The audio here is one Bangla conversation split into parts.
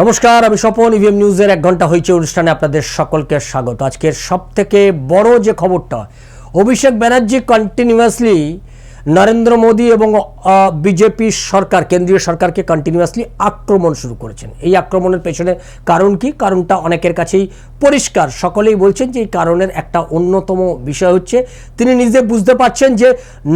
নমস্কার, আমি স্বপন ইভিএম নিউজের এক ঘণ্টা হয়েছে অনুষ্ঠানে আপনাদের সকলকে স্বাগত। আজকের সব থেকে বড় যে খবরটা, অভিষেক ব্যানার্জি কন্টিনিউয়াসলি নরেন্দ্র মোদী এবং বিজেপি সরকার, কেন্দ্রীয় সরকারকে কন্টিনিউয়াসলি আক্রমণ শুরু করেছেন। এই আক্রমণের পেছনে কারণ কি? কারণটা অনেকের কাছেই পরিষ্কার। সকলেই বলছেন যে এই কারণের একটা অন্যতম বিষয় হচ্ছে, তিনি নিজে বুঝতে পারছেন যে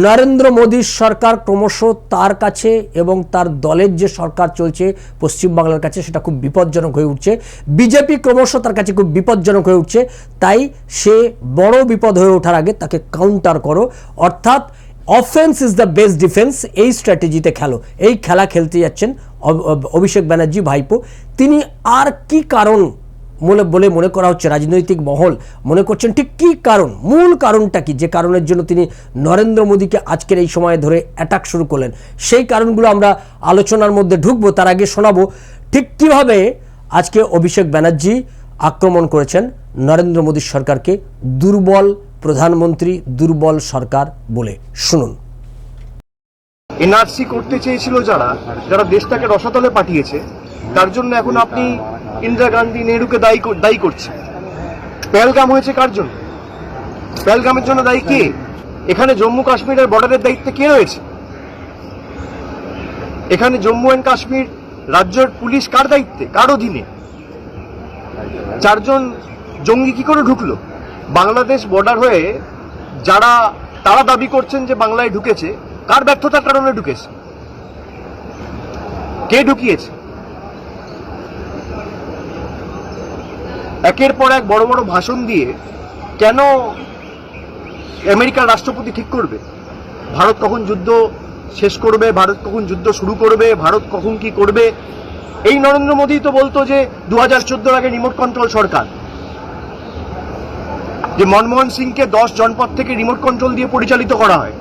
নরেন্দ্র মোদীর সরকার ক্রমশ তার কাছে এবং তার দলের যে সরকার চলছে পশ্চিমবাংলার কাছে, সেটা খুব বিপজ্জনক হয়ে উঠছে। বিজেপি ক্রমশ তার কাছে খুব বিপজ্জনক হয়ে উঠছে। তাই সে বড় বিপদ হয়ে ওঠার আগে তাকে কাউন্টার করো। অর্থাৎ offence is the best defence এই স্ট্র্যাটেজিতে খেলো। এই খেলা খেলতে যাচ্ছেন অভিষেক ব্যানার্জি ভাইপো। তিনি আর কি কারণ মনে, বলে মনে করা হচ্ছে? রাজনৈতিক মহল মনে করছেন ঠিক কি কারণ? মূল কারণটা কি? যে কারণের জন্য তিনি নরেন্দ্র মোদীকে আজকের এই সময় ধরে অ্যাটাক শুরু করলেন। সেই কারণগুলো আমরা আলোচনার মধ্যে ঢুকবো, তার আগে শোনাবো ঠিক কীভাবে আজকে অভিষেক ব্যানার্জি আক্রমণ করেছেন নরেন্দ্র মোদীর সরকারকে দুর্বল প্রধানমন্ত্রী দুর্বল সরকার বলে। শুনুন। এনআরসি করতে চেয়েছিল যারা যারা দেশটাকে রসাতলে পাঠিয়েছে, তার জন্য এখন আপনি ইন্দিরা গান্ধী, নেহরুকে দায়ী দায়ী করছেন। পেহেলগাম হয়েছে কার জন্য? পেহেলগামের জন্য দায়ী কে? এখানে জম্মু কাশ্মীরের বর্ডারের দায়িত্বে কে রয়েছে? এখানে জম্মু অ্যান্ড কাশ্মীর রাজ্যের পুলিশ কার দায়িত্বে? কার অধীনে? চারজন জঙ্গি কি করে ঢুকলো? বাংলাদেশ বর্ডার হয়ে যারা, তারা দাবি করছেন যে বাংলায় ঢুকেছে, কার ব্যর্থতার কারণে ঢুকেছে? কে ঢুকিয়েছে? একের পর এক বড় বড় ভাষণ দিয়ে কেন আমেরিকার রাষ্ট্রপতি ঠিক করবে? ভারত কখন যুদ্ধ শেষ করবে? ভারত কখন যুদ্ধ শুরু করবে? ভারত কখন কি করবে? এই নরেন্দ্র মোদী তো বলতো যে দু হাজার আগে রিমোট কন্ট্রোল সরকার। যে মনমোহন সিংকে দশ জনপদ থেকে রিমোট কন্ট্রোল দিয়ে পরিচালিত করা হয়।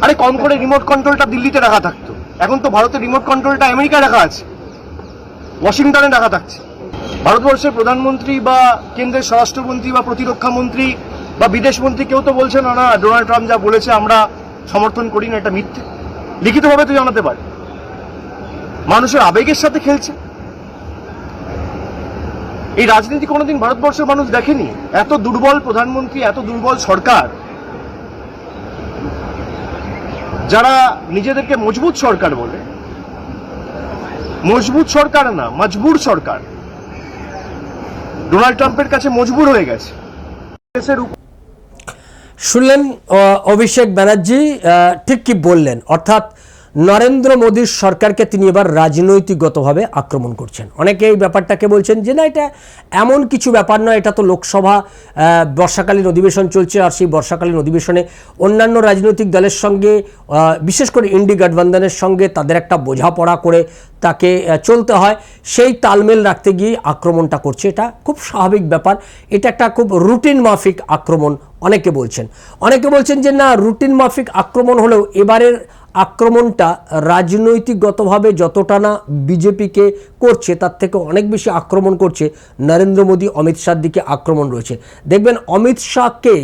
আরে কম করে রিমোট কন্ট্রোলটা দিল্লিতে রাখা থাকতো। এখন তো ভারতের রিমোট কন্ট্রোলটা আমেরিকায় রাখা আছে। ওয়াশিংটনে রাখা থাকছে। ভারতবর্ষের প্রধানমন্ত্রী বা কেন্দ্রের স্বরাষ্ট্রমন্ত্রী বা প্রতিরক্ষা মন্ত্রী বা বিদেশমন্ত্রী কেউ তো বলছে, না না ডোনাল্ড ট্রাম্প যা বলেছে আমরা সমর্থন করি না, এটা মিথ্যে। লিখিতভাবে তো জানাতে পারে। মানুষের আবেগের সাথে খেলছে। এই রাজনীতি কোনোদিন ভারতবর্ষের মানুষ দেখেনি? এত দুর্বল প্রধানমন্ত্রী, এত দুর্বল সরকার। যারা নিজেদেরকে মজবুত সরকার বলে, মজবুত সরকার না, মজবুর সরকার। ডোনাল্ড ট্রাম্পের কাছে মজবুর হয়ে গেছে। শুনলেন অভিষেক ব্যানার্জি ঠিক কি বললেন? অর্থাৎ নরেন্দ্র মোদীর সরকারকে তিনি এবার রাজনৈতিকগতভাবে আক্রমণ করছেন। অনেকে এই ব্যাপারটাকে বলছেন যে, না, এটা এমন কিছু ব্যাপার নয়, এটা তো লোকসভা বর্ষাকালীন অধিবেশন চলছে আর সেই বর্ষাকালীন অধিবেশনে অন্যান্য রাজনৈতিক দলের সঙ্গে বিশেষ করে ইন্ডি গঠবন্ধনের সঙ্গে তাদের একটা বোঝাপড়া করে তাকে চলতে হয়। সেই তালমেল রাখতে গিয়ে আক্রমণটা করছে। এটা খুব স্বাভাবিক ব্যাপার। এটা একটা খুব রুটিন মাফিক আক্রমণ অনেকে বলছেন। অনেকে বলছেন যে, না, রুটিন মাফিক আক্রমণ হলেও এবারের আক্রমণটা রাজনৈতিকগতভাবে যতটা না বিজেপিকে করছে, তার থেকে অনেক বেশি আক্রমণ করছে নরেন্দ্র মোদী, অমিত শাহর দিকে আক্রমণ রয়েছে। দেখবেন অমিত শাহকে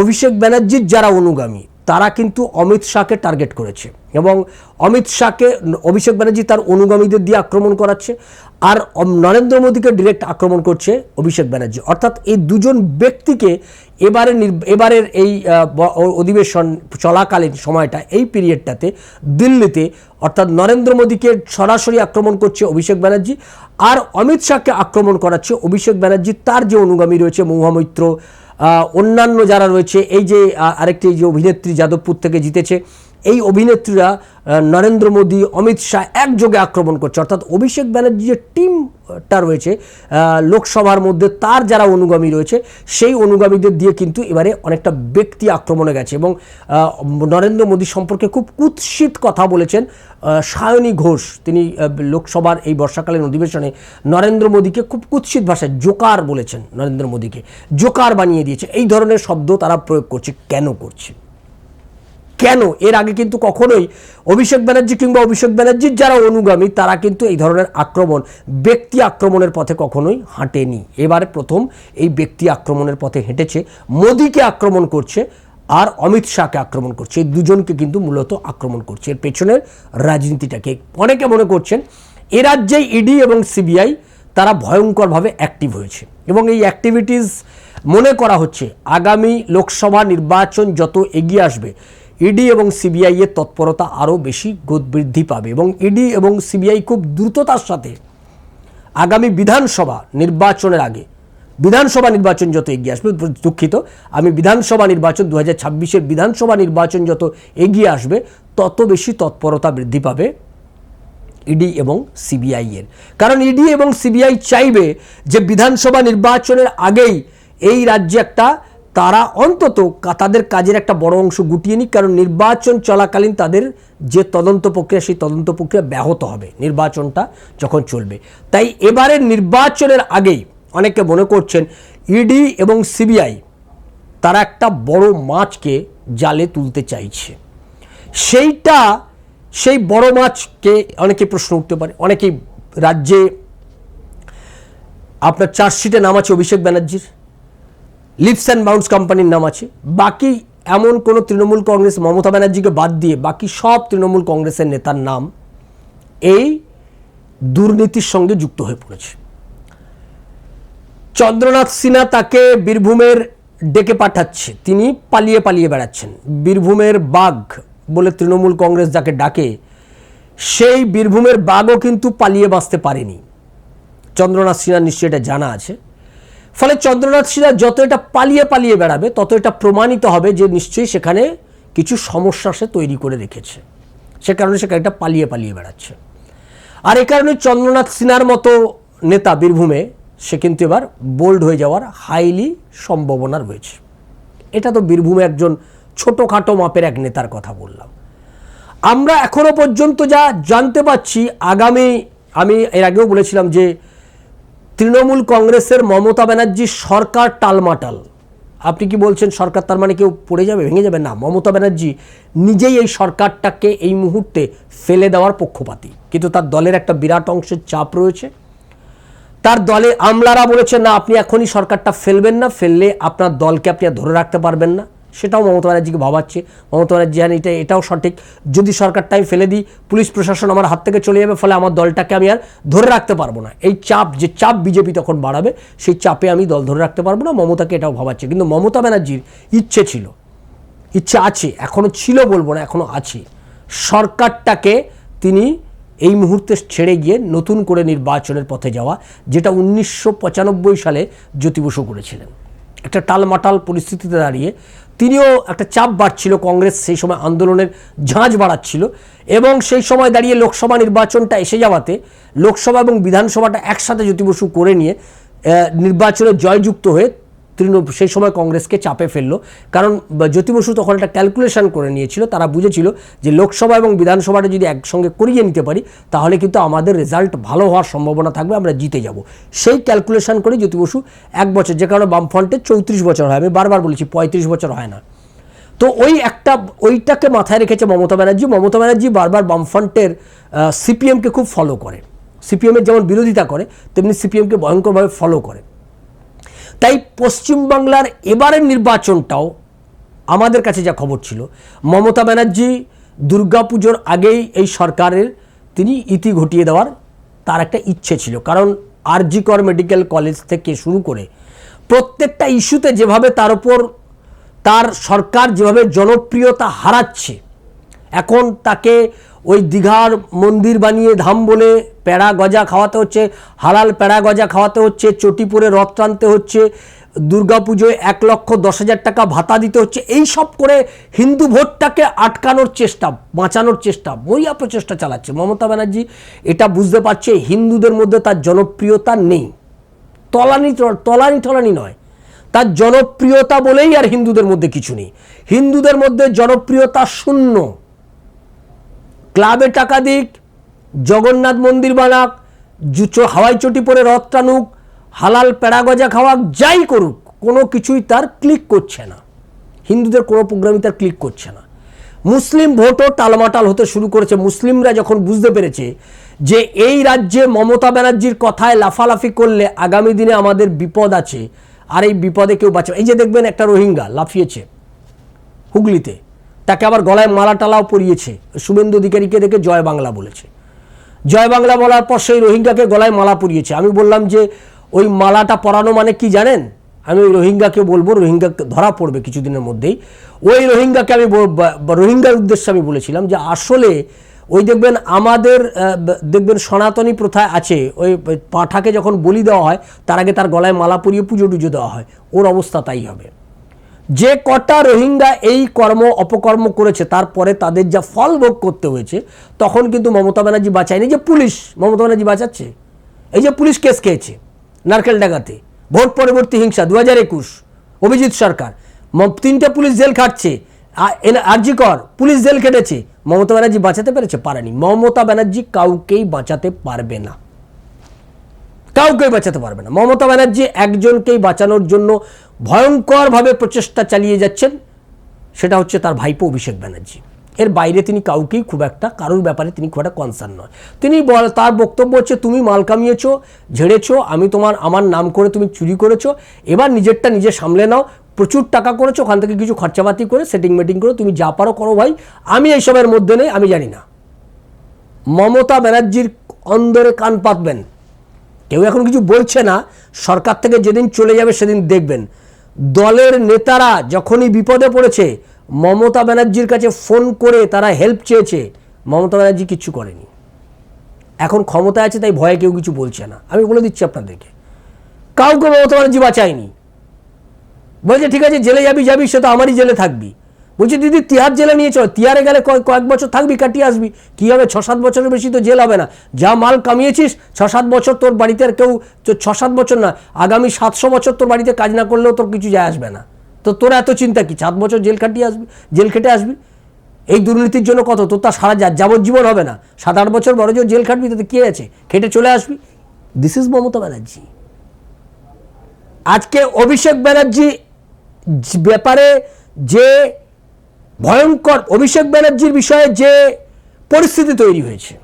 অভিষেক ব্যানার্জির যারা অনুগামী তারা কিন্তু অমিত শাহকে টার্গেট করেছে এবং অমিত শাহকে অভিষেক ব্যানার্জি তার অনুগামীদের দিয়ে আক্রমণ করাচ্ছে আর নরেন্দ্র মোদীকে ডিরেক্ট আক্রমণ করছে অভিষেক ব্যানার্জি। অর্থাৎ এই দুজন ব্যক্তিকে এবারে এবারের এই অধিবেশন চলাকালীন সময়টা, এই পিরিয়ডটাতে দিল্লিতে অর্থাৎ নরেন্দ্র মোদীকে সরাসরি আক্রমণ করছে অভিষেক ব্যানার্জি আর অমিত শাহকে আক্রমণ করাচ্ছে অভিষেক ব্যানার্জি। তার যে অনুগামী রয়েছে মৌহামৈত্র অন্যান্য যারা রয়েছে এই যে আরেকটি যে অভিনেত্রী যাদবপুর থেকে জিতেছে এই অভিনেত্রীরা নরেন্দ্র মোদী, অমিত শাহ একযোগে আক্রমণ করছে। অর্থাৎ অভিষেক ব্যানার্জি যে টিমটা রয়েছে লোকসভার মধ্যে তার যারা অনুগামী রয়েছে, সেই অনুগামীদের দিয়ে কিন্তু এবারে অনেকটা ব্যক্তি আক্রমণে গেছে এবং নরেন্দ্র মোদী সম্পর্কে খুব কুৎসিত কথা বলেছেন সায়নী ঘোষ। তিনি লোকসভার এই বর্ষাকালীন অধিবেশনে নরেন্দ্র মোদীকে খুব কুৎসিত ভাষায় জোকার বলেছেন, নরেন্দ্র মোদীকে। জোকার বানিয়ে দিয়েছে। এই ধরনের শব্দ তারা প্রয়োগ করছে, কেন করছে? কেন? এর আগে কিন্তু কখনোই অভিষেক ব্যানার্জি কিংবা অভিষেক ব্যানার্জির যারা অনুগামী, তারা কিন্তু এই ধরনের আক্রমণ, ব্যক্তি আক্রমণের পথে কখনোই হাঁটেনি। এবারে প্রথম এই ব্যক্তি আক্রমণের পথে হেঁটেছে, মোদীকে আক্রমণ করছে আর অমিত শাহকে আক্রমণ করছে। এই দুজনকে কিন্তু মূলত আক্রমণ করছে। এর পেছনের রাজনীতিটাকে অনেকে মনে করছেন, এ রাজ্যে ইডি এবং সিবিআই তারা ভয়ঙ্করভাবে অ্যাক্টিভ হয়েছে এবং এই অ্যাক্টিভিটিস মনে করা হচ্ছে, আগামী লোকসভা নির্বাচন যত এগিয়ে আসবে ইডি এবং সিবিআই এর তৎপরতা আরও বেশি বৃদ্ধি পাবে এবং ইডি এবং সিবিআই খুব দ্রুততার সাথে আগামী বিধানসভা নির্বাচনের আগে, বিধানসভা নির্বাচন যত এগিয়ে আসবে, দুঃখিত, আমি বিধানসভা নির্বাচন দু হাজার ছাব্বিশের বিধানসভা নির্বাচন যত এগিয়ে আসবে, তত বেশি তৎপরতা বৃদ্ধি পাবে ইডি এবং সিবিআই এর। কারণ ইডি এবং সিবিআই চাইবে যে বিধানসভা নির্বাচনের আগেই এই রাজ্যে একটা তারা অন্তত তাদের কাজের একটা বড় অংশ গুটিয়ে নিক, কারণ নির্বাচন চলাকালীন তাদের যে তদন্ত প্রক্রিয়া, সেই তদন্ত প্রক্রিয়া ব্যাহত হবে, নির্বাচনটা যখন চলবে। তাই এবারের নির্বাচনের আগেই অনেকে মনে করছেন ইডি এবং সিবিআই তারা একটা বড় মাছকে জালে তুলতে চাইছে। সেইটা, সেই বড় মাছকে অনেকে প্রশ্ন উঠতে পারে, অনেকেই রাজ্যে আপনার চার্জশিটে নাম আছে অভিষেক ব্যানার্জির। লিপস অ্যান্ড বাউন্স কোম্পানির নাম আছে। বাকি এমন কোনো তৃণমূল কংগ্রেস মমতা ব্যানার্জিকে বাদ দিয়ে বাকি সব তৃণমূল কংগ্রেসের নেতার নাম এই দুর্নীতির সঙ্গে যুক্ত হয়ে পড়েছে। চন্দ্রনাথ সিনহা তাকে বীরভূমের ডেকে পাঠাচ্ছে। তিনি পালিয়ে পালিয়ে বেড়াচ্ছেন। বীরভূমের বাঘ বলে তৃণমূল কংগ্রেস যাকে ডাকে, সেই বীরভূমের বাঘও কিন্তু পালিয়ে বাঁচতে পারেনি। চন্দ্রনাথ সিনহা নিশ্চয়ই এটা জানা আছে। ফলে চন্দ্রনাথ সিনহা যত এটা পালিয়ে পালিয়ে বেড়াবে তত এটা প্রমাণিত হবে যে নিশ্চয়ই সেখানে কিছু সমস্যা সে তৈরি করে রেখেছে। সে কারণে সেখানে এটা পালিয়ে পালিয়ে বেড়াচ্ছে। আর এই কারণে চন্দ্রনাথ সিনহার মতো নেতা বীরভূমে সে কিন্তু এবার বোল্ড হয়ে যাওয়ার হাইলি সম্ভাবনা রয়েছে। এটা তো বীরভূমে একজন ছোটোখাটো মাপের এক নেতার কথা বললাম। আমরা এখনও পর্যন্ত যা জানতে পাচ্ছি আগামী আমি এর আগেও বলেছিলাম যে তৃণমূল কংগ্রেসের মমতা ব্যানার্জির সরকার টালমাটাল। আপনি কি বলছেন সরকার তার মানে কেউ পড়ে যাবে, ভেঙে যাবে? না, মমতা ব্যানার্জি নিজেই এই সরকারটাকে এই মুহূর্তে ফেলে দেওয়ার পক্ষপাতী। কিন্তু তার দলের একটা বিরাট অংশের চাপ রয়েছে। তার দলে আমলারা বলেছে, না, আপনি এখনই সরকারটা ফেলবেন না, ফেললে আপনার দলকে আপনি আর ধরে রাখতে পারবেন না। সেটাও মমতা ব্যানার্জিকে ভাবাচ্ছে। মমতা ব্যানার্জি জানেন এটা, এটাও সঠিক। যদি সরকারটা আমি ফেলে দিই, পুলিশ প্রশাসন আমার হাত থেকে চলে যাবে, ফলে আমার দলটাকে আমি আর ধরে রাখতে পারব না। এই চাপ, যে চাপ বিজেপি তখন বাড়াবে, সেই চাপে আমি দল ধরে রাখতে পারব না। মমতাকে এটাও ভাবাচ্ছে। কিন্তু মমতা ব্যানার্জির ইচ্ছে ছিল, ইচ্ছে আছে এখনও ছিল বলব না এখনও আছে। সরকারটাকে তিনি এই মুহূর্তে ছেড়ে গিয়ে নতুন করে নির্বাচনের পথে যাওয়া, যেটা উনিশশো পঁচানব্বই সালে জ্যোতি বসু করেছিলেন। একটা টালমাটাল পরিস্থিতিতে দাঁড়িয়ে তিনিও একটা চাপ বাড়ছিল কংগ্রেস সেই সময় আন্দোলনের ঝাঁঝ বাড়াচ্ছিল এবং সেই সময় দাঁড়িয়ে লোকসভা নির্বাচনটা এসে যাওয়াতে লোকসভা এবং বিধানসভাটা একসাথে জ্যোতি বসু করে নিয়ে নির্বাচনে জয়যুক্ত হয়ে তৃণমূল সেই সময় কংগ্রেসকে চাপে ফেলল। কারণ জ্যোতি বসু তখন একটা ক্যালকুলেশন করে নিয়েছিল, তারা বুঝেছিল যে লোকসভা এবং বিধানসভাটা যদি একসঙ্গে করিয়ে নিতে পারি, তাহলে কিন্তু আমাদের রেজাল্ট ভালো হওয়ার সম্ভাবনা থাকবে, আমরা জিতে যাব। সেই ক্যালকুলেশন করে জ্যোতি বসু এক বছর, যে কারণে বামফ্রন্টের চৌত্রিশ বছর হয়, আমি বারবার বলেছি পঁয়ত্রিশ বছর হয় না। তো ওই একটা, ওইটাকে মাথায় রেখেছে মমতা ব্যানার্জি মমতা ব্যানার্জি বারবার বামফ্রন্টের সিপিএমকে খুব ফলো করে। সিপিএমের যেমন বিরোধিতা করে, তেমনি সিপিএমকে ভয়ঙ্করভাবে ফলো করে। তাই পশ্চিমবাংলার এবারের নির্বাচনটাও আমাদের কাছে যা খবর ছিল, মমতা ব্যানার্জি দুর্গাপুজোর আগেই এই সরকারের তিনি ইতি ঘটিয়ে দেওয়ার তার একটা ইচ্ছে ছিল। কারণ আরজিকর মেডিকেল কলেজ থেকে শুরু করে প্রত্যেকটা ইস্যুতে যেভাবে তার উপর তার সরকার যেভাবে জনপ্রিয়তা হারাচ্ছে, এখন তাকে ওই দীঘার মন্দির বানিয়ে ধাম বলে প্যাড়া গজা খাওয়াতে হচ্ছে, হালাল প্যাড়া গজা খাওয়াতে হচ্ছে, চটিপুরে রথ টানতে হচ্ছে, দুর্গাপুজোয় এক লক্ষ দশ হাজার টাকা ভাতা দিতে হচ্ছে, এই সব করে হিন্দু ভোটটাকে আটকানোর চেষ্টা, বাঁচানোর চেষ্টা, মরিয়া প্রচেষ্টা চালাচ্ছে। মমতা ব্যানার্জি এটা বুঝতে পারছে, হিন্দুদের মধ্যে তার জনপ্রিয়তা নেই। তলানি তলানি টলানি নয়, তার জনপ্রিয়তা বলেই আর হিন্দুদের মধ্যে কিছু নেই। হিন্দুদের মধ্যে জনপ্রিয়তা শূন্য। ক্লাবে টাকা দিক, জগন্নাথ মন্দির বানাক, জুচো হাওয়াই চটি পরে রথ টানুক, হালাল প্যাড়াগজা খাওয়াক, যাই করুক, কোনো কিছুই তার ক্লিক করছে না। হিন্দুদের কোনো প্রোগ্রামই তার ক্লিক করছে না। মুসলিম ভোটও টালমাটাল হতে শুরু করেছে। মুসলিমরা যখন বুঝতে পেরেছে যে এই রাজ্যে মমতা ব্যানার্জির কথায় লাফালাফি করলে আগামী দিনে আমাদের বিপদ আছে, আর এই বিপদে কেউ বাঁচবে এই যে দেখবেন একটা রোহিঙ্গা লাফিয়েছে হুগলিতে। তাকে আবার গলায় মালা টালাও পরিয়েছে। শুভেন্দু অধিকারীকে দেখে জয় বাংলা বলেছে। জয় বাংলা বলার পর সেই রোহিঙ্গাকে গলায় মালা পরিয়েছে। আমি বললাম যে, ওই মালাটা পরানো মানে কি জানেন? আমি ওই রোহিঙ্গাকে বলব, রোহিঙ্গা ধরা পড়বে কিছুদিনের মধ্যেই। ওই রোহিঙ্গাকে আমি রোহিঙ্গার উদ্দেশ্যে আমি বলেছিলাম যে, আসলে ওই দেখবেন আমাদের দেখবেন সনাতনী প্রথায় আছে, ওই পাঠাকে যখন বলি দেওয়া হয়, তার আগে তার গলায় মালা পরিয়ে পুজো টুজো দেওয়া হয়। ওর অবস্থা তাই হবে। যে কটা রোহিঙ্গা এই কর্ম অপকর্ম করেছে, তারপরে তাদের যা ফল ভোগ করতে হয়েছে, তখন কিন্তু মমতা ব্যানার্জি বাঁচায়নি। যে পুলিশ, মমতা ব্যানার্জি বাঁচাচ্ছে? এই যে পুলিশ কেস খেয়েছে নারকেল ডাঙ্গাতে ভোট পরবর্তী হিংসা দু হাজার একুশ, অভিজিৎ সরকার তিনটে police jail খাটছে R G Kar police jail খেটেছে, Mamata Banerjee বাঁচাতে পেরেছে? পারেনি। মমতা ব্যানার্জি কাউকেই বাঁচাতে পারবে না। কাউকেই বাঁচাতে পারবে না। মমতা ব্যানার্জি একজনকেই বাঁচানোর জন্য ভয়ঙ্করভাবে প্রচেষ্টা চালিয়ে যাচ্ছেন, সেটা হচ্ছে তার ভাইপো অভিষেক ব্যানার্জি। এর বাইরে তিনি কাউকেই খুব একটা, কারোর ব্যাপারে তিনি খুব একটা কনসার্ন নয়। তিনি বল, তার বক্তব্য হচ্ছে, তুমি মাল কামিয়েছো, ঝেড়েছো, আমি তোমার, আমার নাম করে তুমি চুরি করেছ, এবার নিজেরটা নিজে সামলে নাও, প্রচুর টাকা করেছ, ওখান থেকে কিছু খরচাপাতি করে সেটিং মেটিং করে, তুমি যা পারো করো ভাই, আমি এইসবের মধ্যে নেই, আমি জানি না। মমতা ব্যানার্জির অন্দরে কান পাতবেন। কেউ এখন কিছু বলছে না, সরকার থেকে যেদিন চলে যাবে সেদিন দেখবেন। দলের নেতারা যখনই বিপদে পড়েছে, মমতা ব্যানার্জির কাছে ফোন করে তারা হেল্প চেয়েছে। মমতা ব্যানার্জি কিচ্ছু করেনি। এখন ক্ষমতা আছে, তাই ভয়ে কেউ কিছু বলছে না। আমি বলে দিচ্ছি আপনাদেরকে, কাউকে মমতা ব্যানার্জি বাঁচায়নি। বলছে, ঠিক আছে, জেলে যাবি যাবি, সে তো আমারই জেলে থাকবি। বলছি, দিদি, তিহার জেলে নিয়ে চল। তিহারে গেলে কয়েক কয়েক বছর থাকবি, কাটিয়ে আসবি। কী হবে? ছ সাত বছরের বেশি তো জেল হবে না। যা মাল কামিয়েছিস ছ সাত বছর তোর বাড়িতে আর কেউ, তো ছ সাত বছর না, আগামী সাতশো বছর তোর বাড়িতে কাজ না করলেও তোর কিছু যায় আসবে না। তো তোর এত চিন্তা কি? সাত বছর জেল কাটিয়ে আসবি, জেল খেটে আসবি? এই দুর্নীতির জন্য কত? তোর তা সারা যা- যাবজ্জীবন হবে না। সাত আট বছর বড় জোর জেল খাটবি, তাতে কে আছে? খেটে চলে আসবি? This is Mamata Banerjee. আজকে অভিষেক ব্যানার্জি, ব্যাপারে যে ভয়ঙ্কর অভিষেক ব্যানার্জির বিষয়ে যে পরিস্থিতি তৈরি হয়েছে।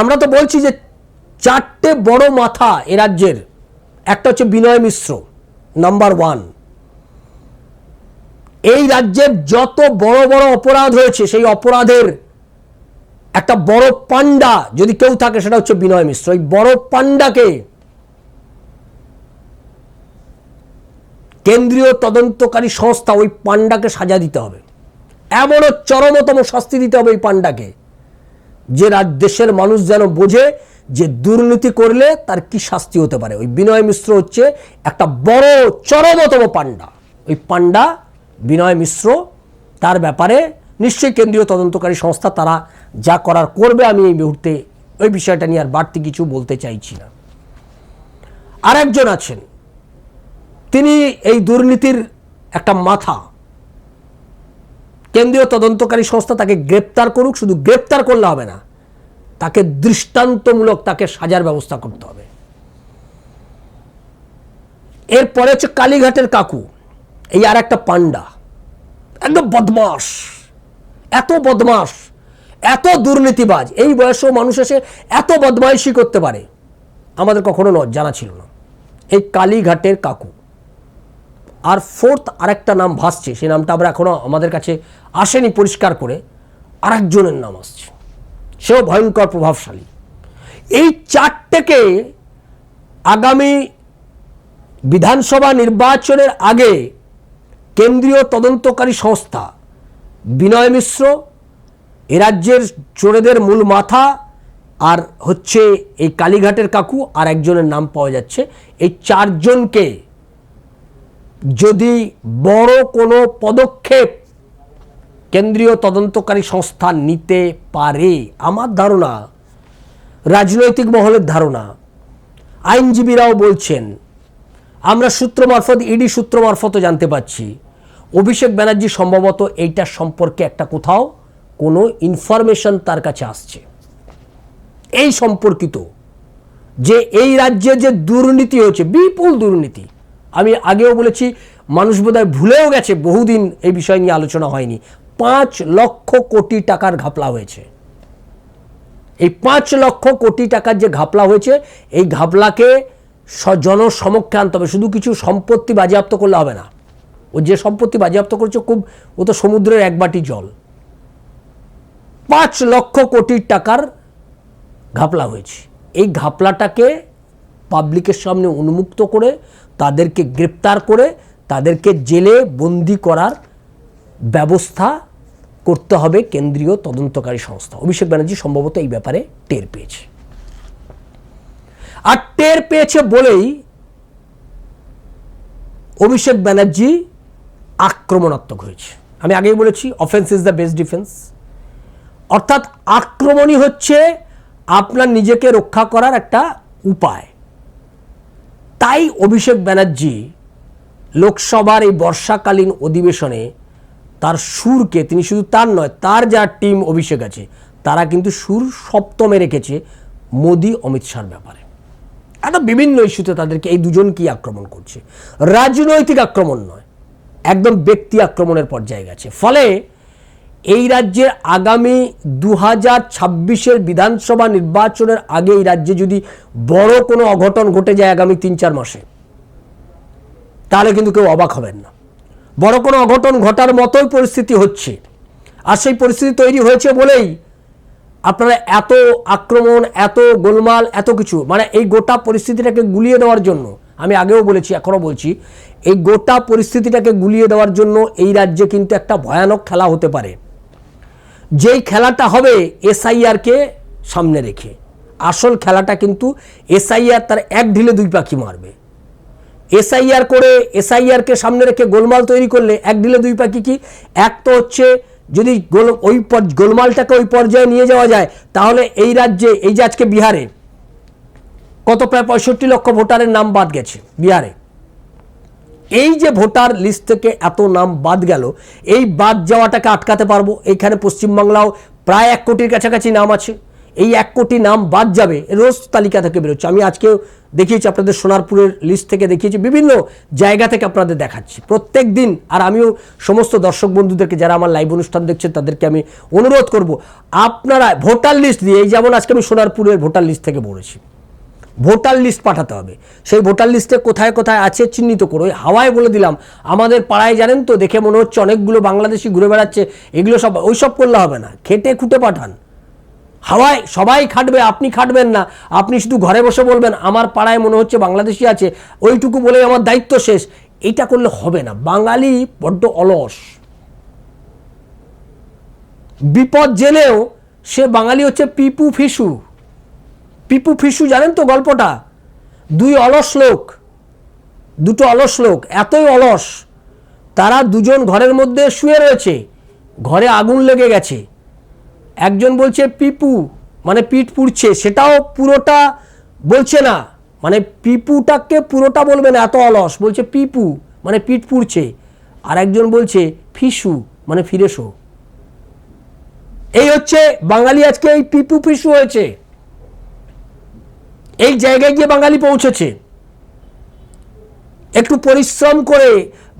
আমরা তো বলছি যে চারটে বড় মাথা এ রাজ্যের। একটা হচ্ছে বিনয় মিশ্র নাম্বার ওয়ান এই রাজ্যের যত বড় বড় অপরাধ হয়েছে, সেই অপরাধের একটা বড় পান্ডা যদি কেউ থাকে, সেটা হচ্ছে বিনয় মিশ্র। এই বড় পান্ডাকে কেন্দ্রীয় তদন্তকারী সংস্থা ওই পান্ডাকে সাজা দিতে হবে। এমনও চরমতম শাস্তি দিতে হবে ওই পান্ডাকে যে রাজ- দেশের মানুষ যেন বোঝে যে দুর্নীতি করলে তার কি শাস্তি হতে পারে। ওই বিনয় মিশ্র হচ্ছে একটা বড় চরমতম পান্ডা ওই পান্ডা বিনয় মিশ্র, তার ব্যাপারে নিশ্চয়ই কেন্দ্রীয় তদন্তকারী সংস্থা তারা যা করার করবে আমি এই মুহূর্তে ওই বিষয়টা নিয়ে আর বাড়তি কিছু বলতে চাইছি না। আরেকজন আছেন এই দুর্নীতির একটা মাথা। কেন্দ্রীয় তদন্তকারী সংস্থা তাকে গ্রেপ্তার করুক, শুধু গ্রেপ্তার করলে হবে না, তাকে দৃষ্টান্তমূলক তাকে সাজার ব্যবস্থা করতে হবে। এরপরে হচ্ছে কালীঘাটের কাকু, এই আর একটা পান্ডা একদম বদমাস এত বদমাস এত দুর্নীতিবাজ, এই বয়সেও মানুষ এসে এত বদমাইশি করতে পারে, আমাদের কখনো জানা ছিল না। এই কালীঘাটের কাকু। আর ফোর্থ আরেকটা নাম ভাসছে, সেই নামটা আমরা এখনও আমাদের কাছে আসেনি পরিষ্কার করে, আরেকজনের নাম আসছে। সেও ভয়ঙ্কর প্রভাবশালী। এই চারটেকে আগামী বিধানসভা নির্বাচনের আগে কেন্দ্রীয় তদন্তকারী সংস্থা বিনয় মিশ্র, এ রাজ্যের চোরেদের মূল মাথা আর হচ্ছে এই কালীঘাটের কাকু আর একজনের নাম পাওয়া যাচ্ছে। এই চারজনকে যদি বড় কোনো পদক্ষেপ কেন্দ্রীয় তদন্তকারী সংস্থা নিতে পারে, আমার ধারণা, রাজনৈতিক মহলের ধারণা, আইনজীবীরাও বলছেন, আমরা সূত্র মারফত, ইডি সূত্র মারফত জানতে পাচ্ছি অভিষেক ব্যানার্জি সম্ভবত এইটার সম্পর্কে একটা কোথাও কোনো ইনফরমেশন তার কাছে আসছে। এই সম্পর্কিত যে এই রাজ্যে যে দুর্নীতি হয়েছে বিপুল দুর্নীতি আমি আগেও বলেছি, মানুষ বোধহয় ভুলেও গেছে, বহুদিন এই বিষয় নিয়ে আলোচনা হয়নি। পাঁচ লক্ষ কোটি টাকার ঘাপলা হয়েছে। এই পাঁচ লক্ষ কোটি টাকার যে ঘাপলা হয়েছে, এই ঘাপলাকে জনসমক্ষে আনতে হবে। শুধু কিছু সম্পত্তি বাজেয়াপ্ত করলে হবে না। ও যে সম্পত্তি বাজেয়াপ্ত করছে, খুব, ও তো সমুদ্রের এক বাটি জল। পাঁচ লক্ষ কোটি টাকার ঘাপলা হয়েছে। এই ঘাপলাটাকে পাবলিকের সামনে উন্মুক্ত করে তাদেরকে গ্রেপ্তার করে তাদেরকে জেলে বন্দি করার ব্যবস্থা করতে হবে কেন্দ্রীয় তদন্তকারী সংস্থা। অভিষেক ব্যানার্জি সম্ভবত এই ব্যাপারে টের পেয়েছে। আর টের পেয়েছে বলেই অভিষেক ব্যানার্জি আক্রমণাত্মক হয়েছে। আমি আগেই বলেছি offence is the best defence অর্থাৎ আক্রমণই হচ্ছে আপনার নিজেকে রক্ষা করার একটা উপায়। তাই অভিষেক ব্যানার্জি লোকসভার এই বর্ষাকালীন অধিবেশনে তার সুরকে, তিনি শুধু তার নয়, তার যা টিম অভিষেক আছে, তারা কিন্তু সুর সপ্তমে রেখেছে মোদি অমিত শাহর ব্যাপারে। একটা বিভিন্ন ইস্যুতে তাদেরকে এই দুজনকেই আক্রমণ করছে? রাজনৈতিক আক্রমণ নয়, একদম ব্যক্তি আক্রমণের পর্যায়ে গেছে। ফলে এই রাজ্যের আগামী দু হাজার ছাব্বিশের বিধানসভা নির্বাচনের আগে এই রাজ্যে যদি বড় কোনো অঘটন ঘটে যায় আগামী তিন চার মাসে, তাহলে কিন্তু কেউ অবাক হবেন না। বড় কোনো অঘটন ঘটার মতোই পরিস্থিতি হচ্ছে। আর সেই পরিস্থিতি তৈরি হয়েছে বলেই আপনারা এত আক্রমণ, এত গোলমাল, এত কিছু মানে এই গোটা পরিস্থিতিটাকে গুলিয়ে দেওয়ার জন্য, আমি আগেও বলেছি, এখনও বলছি, এই গোটা পরিস্থিতিটাকে গুলিয়ে দেওয়ার জন্য এই রাজ্যে কিন্তু একটা ভয়ানক খেলা হতে পারে। যেই খেলাটা হবে এসআইআরকে সামনে রেখে। আসল খেলাটা কিন্তু এসআইআর তার এক ঢিলে দুই পাখি মারবে। এসআইআর করে এসআইআরকে সামনে রেখে গোলমাল তৈরি করলে এক ঢিলে দুই পাখি কি? এক তো হচ্ছে যদি গোল ওই গোলমালটাকে ওই পর্যায়ে নিয়ে যাওয়া যায়, তাহলে এই রাজ্যে, এই যে আজকে বিহারে, কত প্রায় পঁয়ষট্টি লক্ষ ভোটারের নাম বাদ গেছে বিহারে। এই যে ভোটার লিস্ট থেকে এত নাম বাদ গেল, এই বাদ যাওয়াটাকে আটকাতে পারব? এইখানে পশ্চিমবাংলাও প্রায় এক কোটির কাছাকাছি নাম আছে। এই এক কোটি নাম বাদ যাবে, রোজ তালিকা থেকে বেরোচ্ছে। আমি আজকেও দেখিয়েছি আপনাদের সোনারপুরের লিস্ট থেকে দেখিয়েছি, বিভিন্ন জায়গা থেকে আপনাদের দেখাচ্ছি। প্রত্যেক দিন, আর আমিও সমস্ত দর্শক বন্ধুদেরকে যারা আমার লাইভ অনুষ্ঠান দেখছেন, তাদেরকে আমি অনুরোধ করব, আপনারা ভোটার লিস্ট দিয়ে, এই যেমন আজকে আমি সোনারপুরের ভোটার লিস্ট থেকে বলেছি ভোটার লিস্ট পাঠাতে হবে। সেই ভোটার লিস্টে কোথায় কোথায় আছে চিহ্নিত করো। হাওয়ায় বলে দিলাম, আমাদের পাড়ায় জানেন তো, দেখে মনে হচ্ছে অনেকগুলো বাংলাদেশি ঘুরে বেড়াচ্ছে, এগুলো সব ওইসব করলে হবে না। খেটে খুঁটে পাঠান। হাওয়ায় সবাই খাটবে, আপনি খাটবেন না। আপনি শুধু ঘরে বসে বলবেন, আমার পাড়ায় মনে হচ্ছে বাংলাদেশি আছে, ওইটুকু বলেই আমার দায়িত্ব শেষ। এইটা করলে হবে না। বাঙালি বড্ড অলস। বিপদ জেনেও সে বাঙালি হচ্ছে পিপু ফিসু। পিপু ফিসু, জানেন তো গল্পটা? দুই অলস লোক, দুটো অলস লোক, এতই অলস, তারা দুজন ঘরের মধ্যে শুয়ে রয়েছে, ঘরে আগুন লেগে গেছে। একজন বলছে, পিপু মানে পিঠ পুড়ছে। সেটাও পুরোটা বলছে না মানে পিপুটাকে পুরোটা বলবে না, এত অলস। বলছে, পিপু মানে পিঠ পুড়ছে। আর একজন বলছে, ফিসু মানে ফিরেশো এই হচ্ছে বাঙালি আজকে এই পিপু ফিসু হয়েছে। এই জায়গায় গিয়ে বাঙালি পৌঁছেছে। একটু পরিশ্রম করে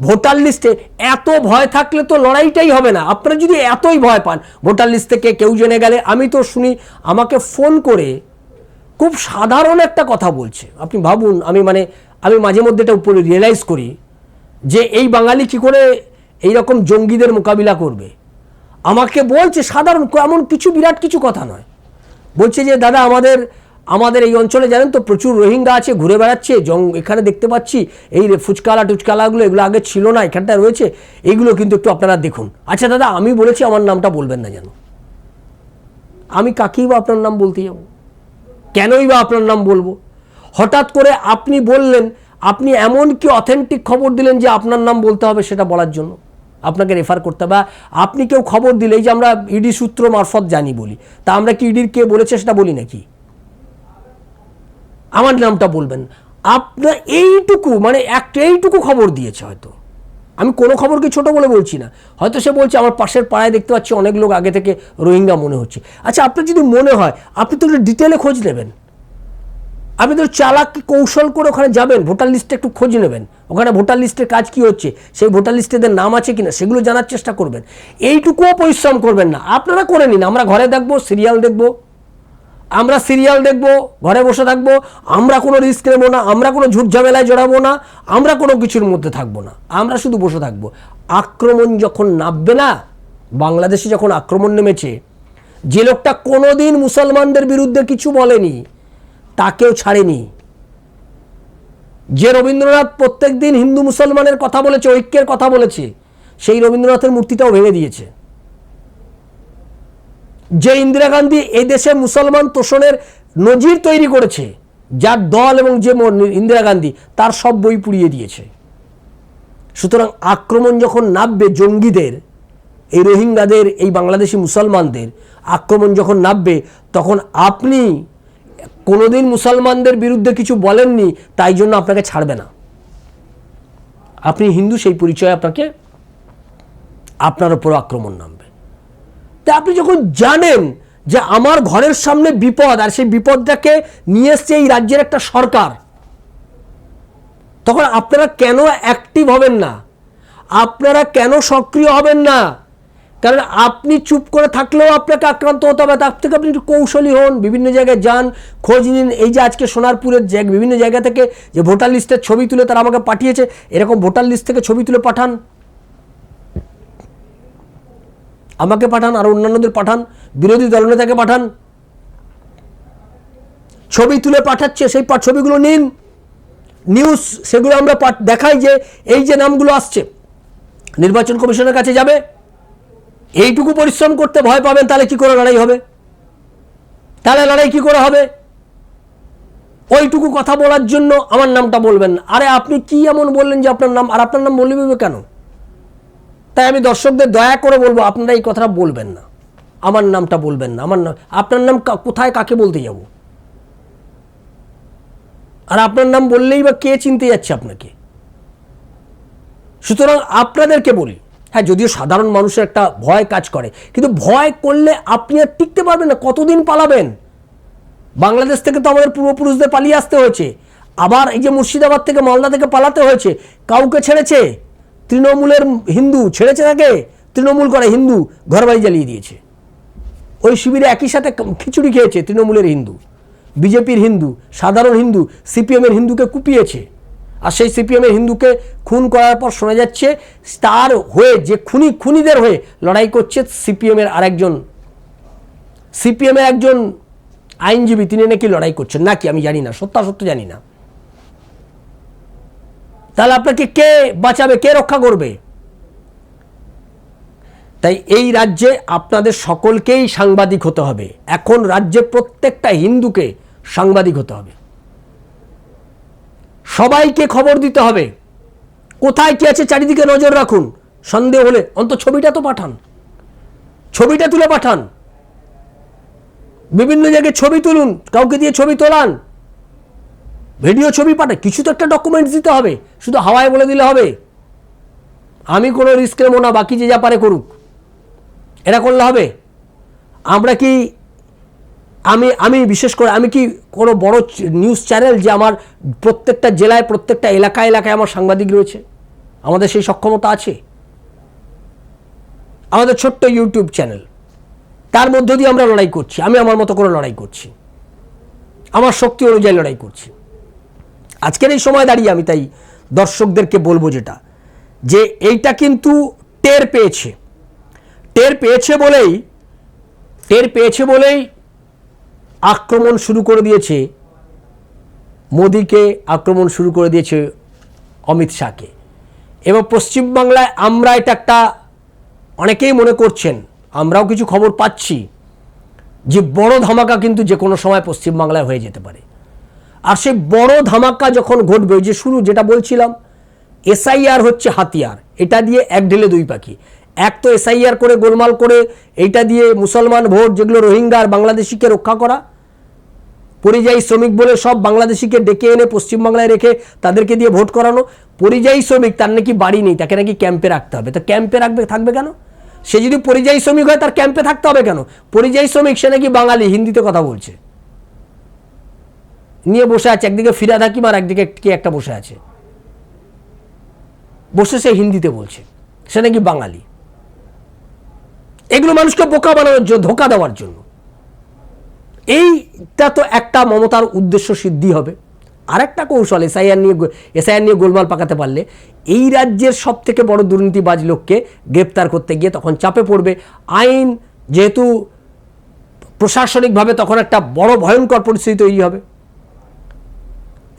ভোটার লিস্টে এত ভয় থাকলে তো লড়াইটাই হবে না। আপনারা যদি এতই ভয় পান ভোটার লিস্ট থেকে কেউ জেনে গেলে, আমি তো শুনি আমাকে ফোন করে খুব সাধারণ একটা কথা বলছে। আপনি ভাবুন, আমি মানে আমি মাঝে মধ্যে এটা উপরে রিয়েলাইজ করি যে এই বাঙালি কি করে এই রকম জঙ্গিদের মোকাবিলা করবে। আমাকে বলছে সাধারণ, এমন কিছু বিরাট কিছু কথা নয়। বলছে যে, দাদা, আমাদের আমাদের এই অঞ্চলে জানেন তো প্রচুর রোহিঙ্গা আছে, ঘুরে বেড়াচ্ছে, জং, এখানে দেখতে পাচ্ছি, এই ফুচকালা টুচকালাগুলো এগুলো আগে ছিল না, এখানটায় রয়েছে, এগুলো কিন্তু একটু আপনারা দেখুন। আচ্ছা দাদা, আমি বলেছি আমার নামটা বলবেন না যেন। আমি কাকেই বা আপনার নাম বলতে যাব? কেনই বা আপনার নাম বলব? হঠাৎ করে আপনি বললেন, আপনি এমন কি অথেন্টিক খবর দিলেন যে আপনার নাম বলতে হবে সেটা বলার জন্য? আপনাকে রেফার করতে হবে আপনি কেউ খবর দিলে এই যে আমরা ইডি সূত্র মারফত জানি বলি। তা আমরা কি ইডির কে বলেছে সেটা বলি নাকি? আমার নামটা বলবেন। আপনার এইটুকু মানে একটা এইটুকু খবর দিয়েছে হয়তো। আমি কোনো খবরকে ছোট বলে বলছি না। হয়তো সে বলছে, আমার পাশের পাড়ায় দেখতে পাচ্ছি অনেক লোক আগে থেকে রোহিঙ্গা মনে হচ্ছে। আচ্ছা আপনার যদি মনে হয়, আপনি তো ডিটেলে খোঁজ নেবেন। আপনি তো চালাক কৌশল করে ওখানে যাবেন, ভোটার লিস্টে একটু খোঁজ নেবেন। ওখানে ভোটার লিস্টের কাজ কি হচ্ছে? সেই ভোটার লিস্টেদের নাম আছে কিনা? সেগুলো জানার চেষ্টা করবেন। এইটুকুও পরিশ্রম করবেন না। আপনারা করে নিন। আমরা ঘরে দেখব সিরিয়াল দেখব। আমরা সিরিয়াল দেখব, ঘরে বসে থাকব, আমরা কোনো রিস্ক নেব না, আমরা কোনো ঝুট ঝামেলায় জড়াবো না, আমরা কোনো কিছুর মধ্যে থাকব না, আমরা শুধু বসে থাকব। আক্রমণ যখন নামবে না, বাংলাদেশে যখন আক্রমণ নেমেছে, যে লোকটা কোনোদিন মুসলমানদের বিরুদ্ধে কিছু বলেনি, তাকেও ছাড়েনি। যে রবীন্দ্রনাথ প্রত্যেকদিন হিন্দু মুসলমানের কথা বলেছে, ঐক্যের কথা বলেছে, সেই রবীন্দ্রনাথের মূর্তিটাও ভেঙে দিয়েছে। যে ইন্দিরা গান্ধী এই দেশে মুসলমান তোষণের নজির তৈরি করেছে, যার দল এবং যে ইন্দিরা গান্ধী, তার সব বই পুড়িয়ে দিয়েছে। সুতরাং আক্রমণ যখন নামবে জঙ্গিদের, এই রোহিঙ্গাদের, এই বাংলাদেশি মুসলমানদের, আক্রমণ যখন নামবে, তখন আপনি কোনোদিন মুসলমানদের বিরুদ্ধে কিছু বলেননি, তাই জন্য আপনাকে ছাড়বে না। আপনি হিন্দু, সেই পরিচয় আপনাকে, আপনার ওপর আক্রমণ নামবে। তা আপনি যখন জানেন যে আমার ঘরের সামনে বিপদ, আর সেই বিপদটাকে নিয়ে এসছে এই রাজ্যের একটা সরকার, তখন আপনারা কেন অ্যাক্টিভ হবেন না? আপনারা কেন সক্রিয় হবেন না? কারণ আপনি চুপ করে থাকলেও আপনাকে আক্রান্ত হতে হবে, তার থেকে আপনি একটু কৌশলী হন, বিভিন্ন জায়গায় যান, খোঁজ নিন, এই যে আজকে সোনারপুরের বিভিন্ন জায়গা থেকে যে ভোটার লিস্টের ছবি তুলে তারা আমাকে পাঠিয়েছে, এরকম ভোটার লিস্ট থেকে ছবি তুলে পাঠান। আমাকে পাঠান, আর অন্যান্যদের পাঠান, বিরোধী দলনেতাকে পাঠান। ছবি তুলে পাঠাচ্ছে, সেই ছবিগুলো নিন। নিউজ, সেগুলো আমরা দেখাই যে এই যে নামগুলো আসছে, নির্বাচন কমিশনের কাছে যাবে। এইটুকু পরিশ্রম করতে ভয় পাবেন, তাহলে কি করে লড়াই হবে? তাহলে লড়াই কি করে হবে? ওইটুকু কথা বলার জন্য আমার নামটা বলবেন আরে আপনি কি এমন বললেন যে আপনার নাম আর আপনার নাম বললে দেবে কেন? তাই আমি দর্শকদের দয়া করে বলব, আপনারা এই কথাটা বলবেন না। আমার নামটা বলবেন না। আমার নাম আপনার নাম কোথায় কাকে বলতে যাব? আর আপনার নাম বললেই বা কে চিনতে যাচ্ছে আপনাকে? সুতরাং আপনাদেরকে বলি হ্যাঁ যদিও সাধারণ মানুষের একটা ভয় কাজ করে, কিন্তু ভয় করলে আপনি আর টিকতে পারবেন না। কতদিন পালাবেন? বাংলাদেশ থেকে তো আমাদের পূর্বপুরুষদের পালিয়ে আসতে হয়েছে। আবার এই যে মুর্শিদাবাদ থেকে মালদা থেকে পালাতে হয়েছে, কাউকে ছেড়েছে? তৃণমূলের হিন্দু ছেড়েছে তাকে, তৃণমূল করে হিন্দু ঘরবাড়ি জ্বালিয়ে দিয়েছে। ওই শিবিরে একই সাথে খিচুড়ি খেয়েছে তৃণমূলের হিন্দু, বিজেপির হিন্দু, সাধারণ হিন্দু, সিপিএমের হিন্দুকে কুপিয়েছে। আর সেই সিপিএমের হিন্দুকে খুন করার পর শোনা যাচ্ছে তার হয়ে, যে খুনি খুনিদের হয়ে লড়াই করছে সিপিএমের আরেকজন সিপিএমের একজন আইনজীবী, তিনি নাকি লড়াই করছেন নাকি আমি জানি না সত্যাসত্য জানি না। তাহলে আপনাকে কে বাঁচাবে, কে রক্ষা করবে? তাই এই রাজ্যে আপনাদের সকলকেই সাংবাদিক হতে হবে। এখন রাজ্যে প্রত্যেকটা হিন্দুকে সাংবাদিক হতে হবে। সবাইকে খবর দিতে হবে। কোথায় কি আছে চারিদিকে নজর রাখুন। সন্দেহ হলে অন্ত ছবিটা তো পাঠান। ছবিটা তুলে পাঠান। বিভিন্ন জায়গায় ছবি তুলুন, কাউকে দিয়ে ছবি তোলান। ভিডিও ছবি পাঠান কিছু তো একটা ডকুমেন্টস দিতে হবে, শুধু হাওয়ায় বলে দিলে হবে। আমি কোনো রিস্ক নেব না, বাকি যে যা পারে করুক। এটা করলে হবে। আমরা কি, আমি আমি বিশেষ করে, আমি কি কোনো বড় নিউজ চ্যানেল যে আমার প্রত্যেকটা জেলায়, প্রত্যেকটা এলাকা এলাকায় আমার সাংবাদিক রয়েছে? আমাদের সেই সক্ষমতা আছে? আমাদের ছোট্ট ইউটিউব চ্যানেল তার মধ্য দিয়ে আমরা লড়াই করছি, আমি আমার মতো করে লড়াই করছি। আমার শক্তি অনুযায়ী লড়াই করছি। আজকের এই সময় দাঁড়িয়ে আমি তাই দর্শকদেরকে বলব যেটা, যে এইটা কিন্তু টের পেয়েছে। টের পেয়েছে বলেই, টের পেয়েছে বলেই আক্রমণ শুরু করে দিয়েছে মোদিকে, আক্রমণ শুরু করে দিয়েছে অমিত শাহকে। এবং পশ্চিমবাংলায় আমরা এটা একটা, অনেকেই মনে করছেন, আমরাও কিছু খবর পাচ্ছি যে বড় ধামাকা কিন্তু যে কোনো সময় পশ্চিমবাংলায় হয়ে যেতে পারে। আর সেই বড় ধামাকা যখন ঘটবে যে শুরু যেটা বলছিলাম, এসআইআর হচ্ছে হাতিয়ার। এটা দিয়ে এক ঢেলে দুই পাখি। এক তো এসআইআর করে গোলমাল করে, এইটা দিয়ে মুসলমান ভোট, যেগুলো রোহিঙ্গা আর বাংলাদেশিকে রক্ষা করা, পরিযায়ী শ্রমিক বলে সব বাংলাদেশিকে ডেকে এনে পশ্চিমবাংলায় রেখে তাদেরকে দিয়ে ভোট করানো। পরিযায়ী শ্রমিক, তার নাকি বাড়ি নেই, তাকে নাকি ক্যাম্পে রাখতে হবে। তো ক্যাম্পে রাখবে, থাকবে কেন? সে যদি পরিযায়ী শ্রমিক হয়, তার ক্যাম্পে থাকতে হবে কেন? পরিযায়ী শ্রমিক, সে নাকি বাঙালি, হিন্দিতে কথা বলছে। নিয়ে বসে আছে, একদিকে ফিরাদ হাকিম আর একদিকে কে একটা বসে আছে। বসে সে হিন্দিতে বলছে, সে নাকি বাঙালি। এগুলো মানুষকে বোকা বানানোর জন্য, ধোকা দেওয়ার জন্য। এইটা তো একটা মমতার উদ্দেশ্য সিদ্ধি হবে। আরেকটা কৌশল এসআইআর নিয়ে এসআইআর নিয়ে গোলমাল পাকাতে পারলে এই রাজ্যের সব থেকে বড় দুর্নীতিবাজ লোককে গ্রেপ্তার করতে গিয়ে তখন চাপে পড়বে। আইন যেহেতু প্রশাসনিকভাবে তখন একটা বড় ভয়ঙ্কর পরিস্থিতি তৈরি হবে।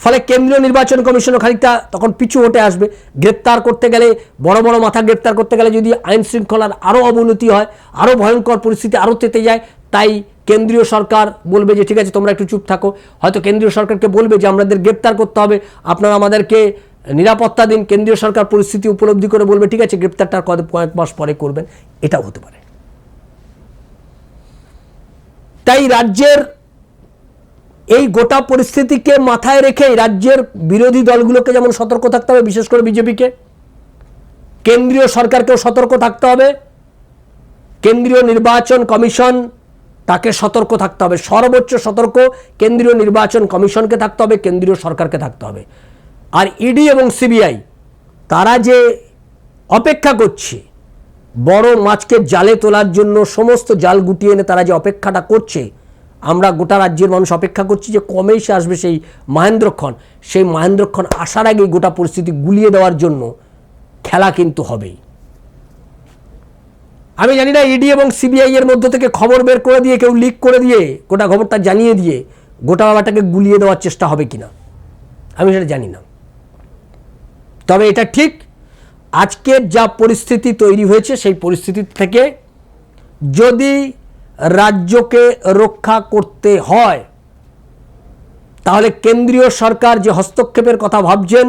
ফলে কেন্দ্রীয় নির্বাচন কমিশনও খানিকটা তখন পিছু হটে আসবে। গ্রেপ্তার করতে গেলে, বড় বড় মাথা গ্রেপ্তার করতে গেলে যদি আইন শৃঙ্খলার আরও অবনতি হয় আরও ভয়ঙ্কর পরিস্থিতি আরও তেতে যায়, তাই কেন্দ্রীয় সরকার বলবে যে, ঠিক আছে, তোমরা একটু চুপ থাকো। হয়তো কেন্দ্রীয় সরকারকে বলবে যে আমাদের গ্রেপ্তার করতে হবে। আপনারা আমাদেরকে নিরাপত্তা দিন। কেন্দ্রীয় সরকার পরিস্থিতি উপলব্ধি করে বলবে, ঠিক আছে, গ্রেপ্তারটা কয়েক মাস পরে করবেন। এটাও হতে পারে। তাই রাজ্যের এই গোটা পরিস্থিতিকে মাথায় রেখে রাজ্যের বিরোধী দলগুলোকে যেমন সতর্ক থাকতে হবে, বিশেষ করে বিজেপিকে, কেন্দ্রীয় সরকারকেও সতর্ক থাকতে হবে, কেন্দ্রীয় নির্বাচন কমিশন তাকে সতর্ক থাকতে হবে, সর্বোচ্চ সতর্ক কেন্দ্রীয় নির্বাচন কমিশনকে থাকতে হবে, কেন্দ্রীয় সরকারকে থাকতে হবে। আর ইডি এবং সিবিআই তারা যে অপেক্ষা করছে, বড় মাছকে জালে তোলার জন্য, সমস্ত জাল গুটিয়ে এনে তারা যে অপেক্ষাটা করছে আমরা গোটা রাজ্যের মানুষ অপেক্ষা করছি যে কমে এসে আসবে সেই মহেন্দ্রক্ষণ। সেই মহেন্দ্রক্ষণ আসার আগেই গোটা পরিস্থিতি গুলিয়ে দেওয়ার জন্য খেলা কিন্তু হবেই। আমি জানি না ইডি এবং সিবিআই এর মধ্য থেকে খবর বের করে দিয়ে, কেউ লিক করে দিয়ে, গোটা খবরটা জানিয়ে দিয়ে গোটা ব্যাপারটাকে গুলিয়ে দেওয়ার চেষ্টা হবে কিনা, আমি সেটা জানি না। তবে এটা ঠিক, আজকের যা পরিস্থিতি তৈরি হয়েছে, সেই পরিস্থিতি থেকে যদি রাজ্যকে রক্ষা করতে হয়। তাহলে কেন্দ্রীয় সরকার যে হস্তক্ষেপের কথা ভাবছেন,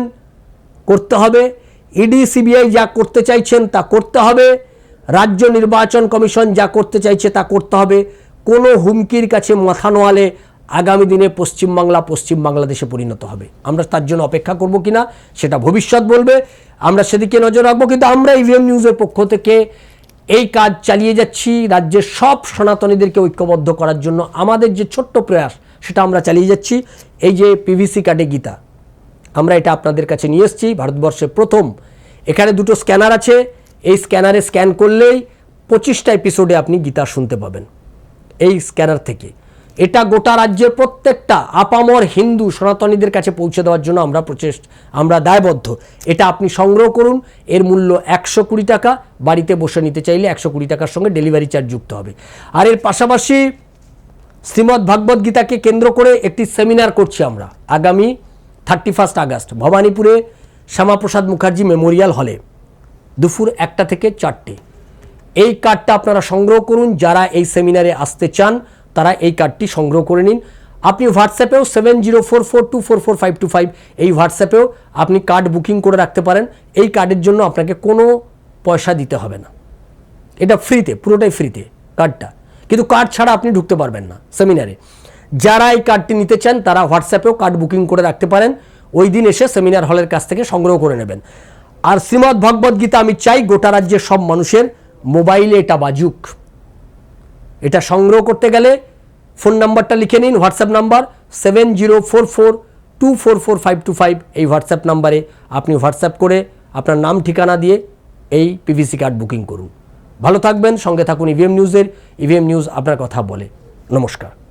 করতে হবে। ইডি, সিবিআই যা করতে চাইছেন তা করতে হবে। রাজ্য নির্বাচন কমিশন যা করতে চাইছে তা করতে হবে। কোনো হুমকির কাছে মাথা নোয়ালে আগামী দিনে পশ্চিমবাংলা পশ্চিম বাংলাদেশে পরিণত হবে। আমরা তার জন্য অপেক্ষা করব কিনা, সেটা ভবিষ্যৎ বলবে। আমরা সেদিকে নজর রাখব, কিন্তু আমরা ইভিএম নিউজের পক্ষ থেকে এই কাজ চালিয়ে যাচ্ছি। রাজ্যের সব সনাতনীদেরকে ঐক্যবদ্ধ করার জন্য আমাদের যে ছোট্ট প্রয়াস, সেটা আমরা চালিয়ে যাচ্ছি। এই যে পিভিসি কার্ডে গীতা, আমরা এটা আপনাদের কাছে নিয়ে এসেছি ভারতবর্ষে প্রথম। এখানে দুটো স্ক্যানার আছে। এই স্ক্যানারে স্ক্যান করলেই পঁচিশটা এপিসোডে আপনি গীতা শুনতে পাবেন। এই স্ক্যানার থেকে। এটা গোটা রাজ্যের প্রত্যেকটা আপামর হিন্দু সনাতনীদের কাছে পৌঁছে দেওয়ার জন্য আমরা প্রচেষ্ট, আমরা দায়বদ্ধ। এটা আপনি সংগ্রহ করুন, এর মূল্য একশো কুড়ি টাকা, বাড়িতে বসে নিতে চাইলে একশো কুড়ি টাকার সঙ্গে ডেলিভারি চার্জ যুক্ত হবে। আর এর পাশাপাশি শ্রীমদ্ ভাগবত গীতাকে কেন্দ্র করে একটি সেমিনার করছি আমরা আগামী থার্টি ফার্স্ট আগস্ট, ভবানীপুরে শ্যামাপ্রসাদ মুখার্জি মেমোরিয়াল হলে, দুপুর একটা থেকে চারটে। এই কার্ডটা আপনারা সংগ্রহ করুন, যারা এই সেমিনারে আসতে চান তারা এই কার্ডটি সংগ্রহ করে নিন। আপনি হোয়াটসঅ্যাপেও seven zero four four two four four five two five এই হোয়াটসঅ্যাপেও আপনি কার্ড বুকিং করে রাখতে পারেন। এই কার্ডের জন্য আপনাকে কোনো পয়সা দিতে হবে না। এটা ফ্রিতে পুরোটাই ফ্রিতে কার্ডটা কিন্তু কার্ড ছাড়া আপনি ঢুকতে পারবেন না সেমিনারে যারা এই কার্ডটি নিতে চান, তারা হোয়াটসঅ্যাপেও কার্ড বুকিং করে রাখতে পারেন। ওই দিন এসে সেমিনার হলের কাছ থেকে সংগ্রহ করে নেবেন। আর শ্রীমদ্ ভগবদ গীতা আমি চাই, গোটা রাজ্যের সব মানুষের মোবাইলে এটা বাজুক। এটা সংগ্রহ করতে গেলে ফোন নাম্বারটা লিখে নিন WhatsApp number seven zero four four two four four five two five এই হোয়াটসঅ্যাপ নাম্বারে আপনি হোয়াটসঅ্যাপ করে আপনার নাম, ঠিকানা দিয়ে এই পিভিসি কার্ড বুকিং করুন। ভালো থাকবেন, সঙ্গে থাকুন ইভিএম নিউজের ইভিএম নিউজ আপনার কথা বলে। নমস্কার।